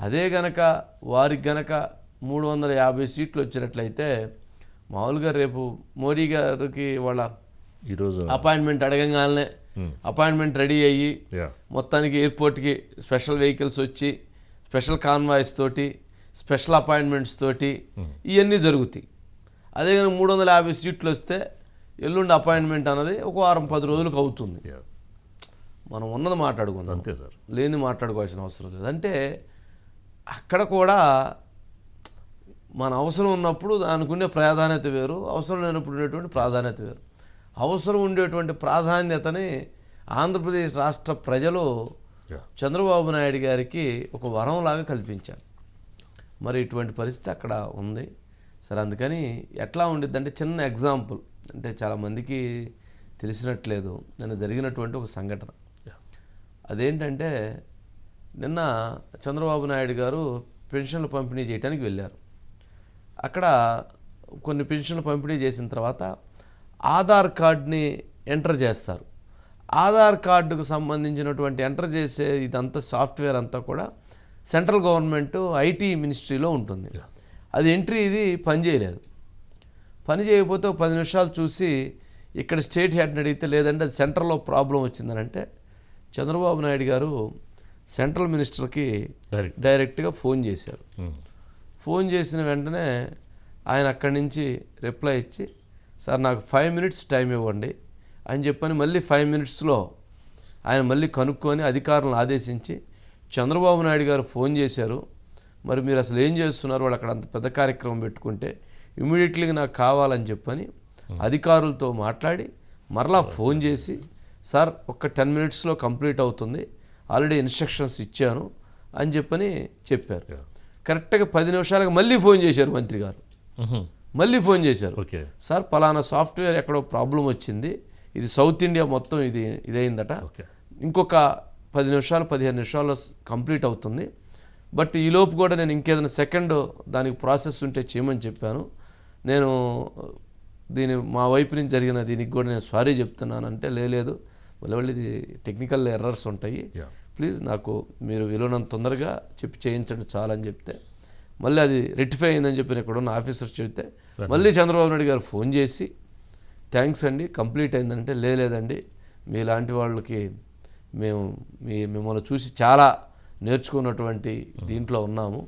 అదే గనక వారికి గనక మూడు వందల యాభై సీట్లు వచ్చినట్లయితే మామూలుగా రేపు మోడీ గారికి వాళ్ళ ఈరోజు అపాయింట్మెంట్ అడగంగానే అపాయింట్మెంట్ రెడీ అయ్యి మొత్తానికి ఎయిర్పోర్ట్కి స్పెషల్ వెహికల్స్ వచ్చి స్పెషల్ కాన్వాయిస్ తోటి స్పెషల్ అపాయింట్మెంట్స్ తోటి ఇవన్నీ జరుగుతాయి. అదే కనుక మూడు వందల యాభై సీట్లు వస్తే ఎల్లుండి అపాయింట్మెంట్ అన్నది ఒక వారం పది రోజులకు అవుతుంది. మనం ఉన్నది మాట్లాడుకుందాం. అంతే సార్. లేని మాట్లాడుకోవాల్సిన అవసరం లేదు. అంటే అక్కడ కూడా మన అవసరం ఉన్నప్పుడు దానికి ఉండే ప్రాధాన్యత వేరు అవసరం లేనప్పుడు ఉండేటువంటి ప్రాధాన్యత వేరు. అవసరం ఉండేటువంటి ప్రాధాన్యతని ఆంధ్రప్రదేశ్ రాష్ట్ర ప్రజలు చంద్రబాబు నాయుడు గారికి ఒక వరంలాగా కల్పించారు. మరి ఇటువంటి పరిస్థితి అక్కడ ఉంది. సరే అందుకని ఎట్లా ఉండిద్ది అంటే చిన్న ఎగ్జాంపుల్. అంటే చాలామందికి తెలిసినట్లేదు. నిన్న జరిగినటువంటి ఒక సంఘటన. అదేంటంటే నిన్న చంద్రబాబు నాయుడు గారు పెన్షన్లు పంపిణీ చేయడానికి వెళ్ళారు. అక్కడ కొన్ని పెన్షన్లు పంపిణీ చేసిన తర్వాత ఆధార్ కార్డ్ని ఎంటర్ చేస్తారు. ఆధార్ కార్డుకు సంబంధించినటువంటి ఎంటర్ చేసే ఇదంతా సాఫ్ట్వేర్ అంతా కూడా సెంట్రల్ గవర్నమెంట్ ఐటీ మినిస్ట్రీలో ఉంటుంది. అది ఎంట్రీ ఇది పనిచేయలేదు పని చేయకపోతే పది నిమిషాలు చూసి ఇక్కడ స్టేట్ హెడ్ని అడిగితే లేదంటే అది సెంట్రల్లో ప్రాబ్లం వచ్చిందని అంటే చంద్రబాబు నాయుడు గారు సెంట్రల్ మినిస్టర్కి డైరెక్ట్ డైరెక్ట్గా ఫోన్ చేశారు. ఫోన్ చేసిన వెంటనే ఆయన అక్కడి నుంచి రిప్లై ఇచ్చి సార్ నాకు ఫైవ్ మినిట్స్ టైం ఇవ్వండి అని చెప్పని మళ్ళీ ఫైవ్ మినిట్స్లో ఆయన మళ్ళీ కనుక్కొని అధికారులను ఆదేశించి చంద్రబాబు నాయుడు గారు ఫోన్ చేశారు. మరి మీరు అసలు ఏం చేస్తున్నారు? వాళ్ళు అక్కడ అంత పెద్ద కార్యక్రమం పెట్టుకుంటే ఇమీడియట్లీ నాకు కావాలని చెప్పని అధికారులతో మాట్లాడి మరలా ఫోన్ చేసి సార్ ఒక్క టెన్ మినిట్స్లో కంప్లీట్ అవుతుంది. ఆల్రెడీ ఇన్స్ట్రక్షన్స్ ఇచ్చాను అని చెప్పని చెప్పారు. కరెక్ట్గా పది నిమిషాలకు మళ్ళీ ఫోన్ చేశారు మంత్రి గారు. మళ్ళీ ఫోన్ చేశారు. ఓకే. సార్ పలానా సాఫ్ట్వేర్ ఎక్కడో ప్రాబ్లం వచ్చింది. ఇది సౌత్ ఇండియా మొత్తం ఇది ఇదైందట. ఇంకొక పది నిమిషాలు పదిహేను నిమిషాల్లో కంప్లీట్ అవుతుంది. బట్ ఈ లోపు కూడా నేను ఇంకేదైనా సెకండ్ దానికి ప్రాసెస్ ఉంటే చేయమని చెప్పాను. నేను దీని మా వైపు నుంచి జరిగిన దీనికి కూడా నేను సారీ చెప్తున్నాను అంటే లేదు. ఇది టెక్నికల్ ఎర్రర్స్ ఉంటాయి. ప్లీజ్ నాకు మీరు వీలున్నంత తొందరగా చెప్పి చేయించండి చాలని చెప్తే మళ్ళీ అది రెక్టిఫై అయిందని చెప్పి నేను ఇక్కడ ఉన్న ఆఫీసర్ చెబితే మళ్ళీ చంద్రబాబు నాయుడు గారు ఫోన్ చేసి థ్యాంక్స్ అండి కంప్లీట్ అయిందంటే "లే, లేదండి. మీలాంటి వాళ్ళకి మేము మీ మిమ్మల్ని చూసి చాలా నేర్చుకున్నటువంటి దీంట్లో ఉన్నాము.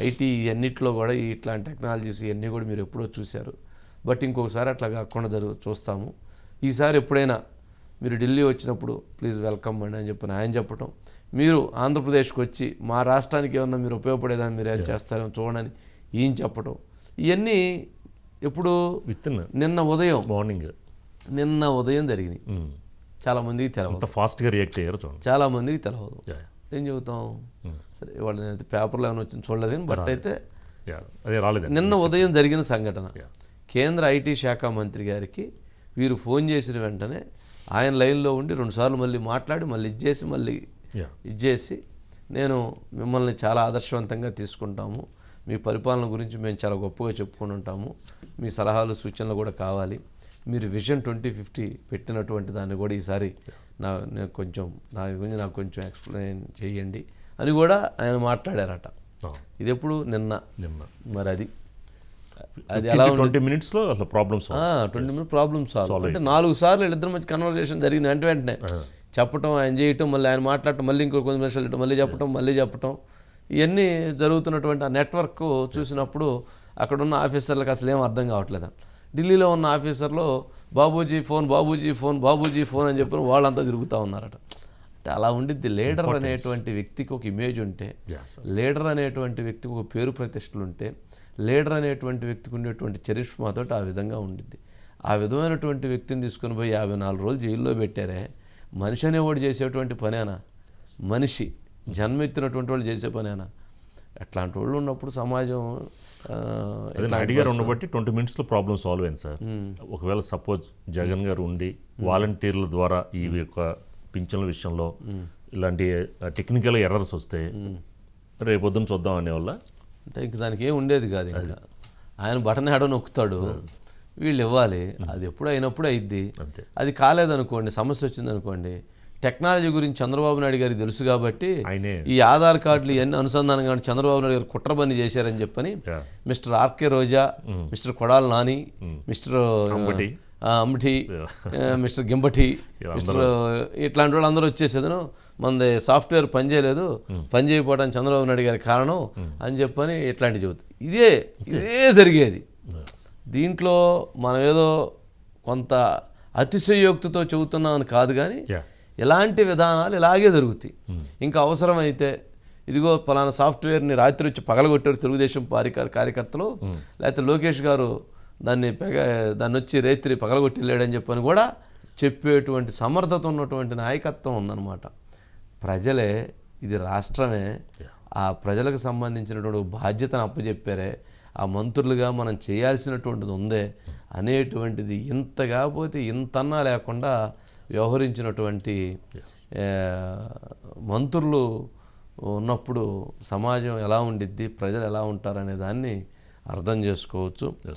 ఐటీ అన్నిట్లో కూడా ఇట్లాంటి టెక్నాలజీస్ ఇవన్నీ కూడా మీరు ఎప్పుడో చూశారు. బట్ ఇంకొకసారి అట్లా కాకుండా జరుగు చూస్తాము. ఈసారి ఎప్పుడైనా మీరు ఢిల్లీ వచ్చినప్పుడు ప్లీజ్ వెల్కమ్ అండి అని చెప్పని ఆయన చెప్పటం. మీరు ఆంధ్రప్రదేశ్కి వచ్చి మా రాష్ట్రానికి ఏమన్నా మీరు ఉపయోగపడేదాన్ని మీరు ఏం చేస్తారేమో చూడని ఈయన చెప్పటం. ఇవన్నీ ఎప్పుడు నిన్న ఉదయం మార్నింగ్ నిన్న ఉదయం జరిగినాయి. చాలామందికి తెలవదు. ఫాస్ట్గా రియాక్ట్ అయ్యారు చూడండి. చాలామందికి తెలవదు. ఏం చెబుతాం? సరే ఇవాళ నేనైతే పేపర్లో ఏమైనా వచ్చింది చూడలేదు కానీ బట్ అయితే అదే రాలేదండి. నిన్న ఉదయం జరిగిన సంఘటన. కేంద్ర ఐటీ శాఖ మంత్రి గారికి వీరు ఫోన్ చేసిన వెంటనే ఆయన లైన్లో ఉండి రెండుసార్లు మళ్ళీ మాట్లాడి మళ్ళీ ఇచ్చేసి మళ్ళీ ఇచ్చేసి నేను మిమ్మల్ని చాలా ఆదర్శవంతంగా తీసుకుంటాము. మీ పరిపాలన గురించి మేము చాలా గొప్పగా చెప్పుకొని ఉంటాము. మీ సలహాలు సూచనలు కూడా కావాలి. మీరు విజన్ ట్వంటీ ఫిఫ్టీ పెట్టినటువంటి దాన్ని కూడా ఈసారి నా నేను కొంచెం దాని గురించి నాకు కొంచెం ఎక్స్ప్లెయిన్ చేయండి అని కూడా ఆయన మాట్లాడారట. ఇది ఎప్పుడు? నిన్న. నిన్న. మరి అది. అది ఎలా ట్వంటీ మినిట్స్లో అసలు problems twenty minute problem solve అంటే నాలుగు సార్లు వీళ్ళిద్దరి మధ్య కన్వర్జేషన్ జరిగింది వెంట వెంటనే. చెప్పటం ఆయన చేయటం మళ్ళీ ఆయన మాట్లాడటం మళ్ళీ ఇంకో కొన్ని నిమిషాలు మళ్ళీ చెప్పటం మళ్ళీ చెప్పటం. ఇవన్నీ జరుగుతున్నటువంటి ఆ నెట్వర్క్ చూసినప్పుడు అక్కడ ఉన్న ఆఫీసర్లకు అసలు ఏం అర్థం కావట్లేదు. ఢిల్లీలో ఉన్న ఆఫీసర్లు Babuji phone Babuji phone Babuji phone అని చెప్పి వాళ్ళంతా తిరుగుతూ ఉన్నారట. అంటే అలా ఉండిద్ది. లీడర్ అనేటువంటి వ్యక్తికి ఒక ఇమేజ్ ఉంటే. లీడర్ అనేటువంటి వ్యక్తికి ఒక పేరు ప్రతిష్టలు ఉంటే లీడర్ అనేటువంటి వ్యక్తికి ఉండేటువంటి చరిష్మాతో ఆ విధంగా ఉండిద్ది. ఆ విధమైనటువంటి వ్యక్తిని తీసుకుని పోయి యాభై నాలుగు రోజులు జైల్లో పెట్టారే. మనిషి అనేవాడు చేసేటువంటి పనేనా? మనిషి. జన్మెత్తినటువంటి వాళ్ళు చేసే పనేనా? అట్లాంటి వాళ్ళు ఉన్నప్పుడు సమాజం ఆ, అదే నాయుడు గారు ఉండబట్టి ట్వంటీ మినిట్స్లో ప్రాబ్లమ్ సాల్వ్ అయింది సార్. ఒకవేళ సపోజ్ జగన్ గారు ఉండి వాలంటీర్ల ద్వారా ఈ యొక్క పింఛన్ల విషయంలో ఇలాంటి టెక్నికల్ ఎర్రర్స్ వస్తే రేపొద్దున చూద్దాం అనేవల్ల అంటే ఇంక దానికి ఏం ఉండేది కాదు ఇంకా. ఆయన బటన్ ఆడో నొక్కుతాడు. వీళ్ళు ఇవ్వాలి. అది ఎప్పుడు అయినప్పుడు అయిద్ది. అది కాలేదనుకోండి సమస్య వచ్చిందనుకోండి టెక్నాలజీ గురించి చంద్రబాబు నాయుడు గారికి తెలుసు కాబట్టి ఈ ఆధార్ కార్డులు ఇవన్నీ అనుసంధానం కానీ చంద్రబాబు నాయుడు గారు కుట్రబని చేశారని చెప్పని. Mister RK Roja mister Kodali Nani mister ఆ, మిస్టర్ గింబటి మిస్టర్ ఇట్లాంటి వాళ్ళు అందరూ వచ్చేసేదను మనది సాఫ్ట్వేర్ పనిచేయలేదు పని చేయకపోవడానికి చంద్రబాబు నాయుడు గారి కారణం అని చెప్పని ఇట్లాంటివి చెబుతుంది ఇదే ఇదే జరిగేది. దీంట్లో మనం ఏదో కొంత అతిశయోక్తితో చెబుతున్నామని కాదు కానీ. ఇలాంటి విధానాలు ఇలాగే జరుగుతాయి. ఇంకా అవసరమైతే ఇదిగో పలానా సాఫ్ట్వేర్ని రాత్రి వచ్చి పగలగొట్టారు తెలుగుదేశం పారి కార్యకర్తలు లేకపోతే లోకేష్ గారు దాన్ని పెగ దాన్ని వచ్చి రేత్రి పగలగొట్టి వెళ్ళాడని చెప్పని కూడా చెప్పేటువంటి సమర్థత ఉన్నటువంటి నాయకత్వం ఉందన్నమాట. ప్రజలే ఇది రాష్ట్రమే ఆ ప్రజలకు సంబంధించినటువంటి బాధ్యతను అప్పచెప్పారే ఆ మంత్రులుగా మనం చేయాల్సినటువంటిది ఉందే అనేటువంటిది ఇంత కాకపోతే ఇంతన్నా లేకుండా వ్యవహరించినటువంటి మంత్రులు ఉన్నప్పుడు సమాజం ఎలా ఉండిద్ది ప్రజలు ఎలా ఉంటారనే దాన్ని అర్థం చేసుకోవచ్చు.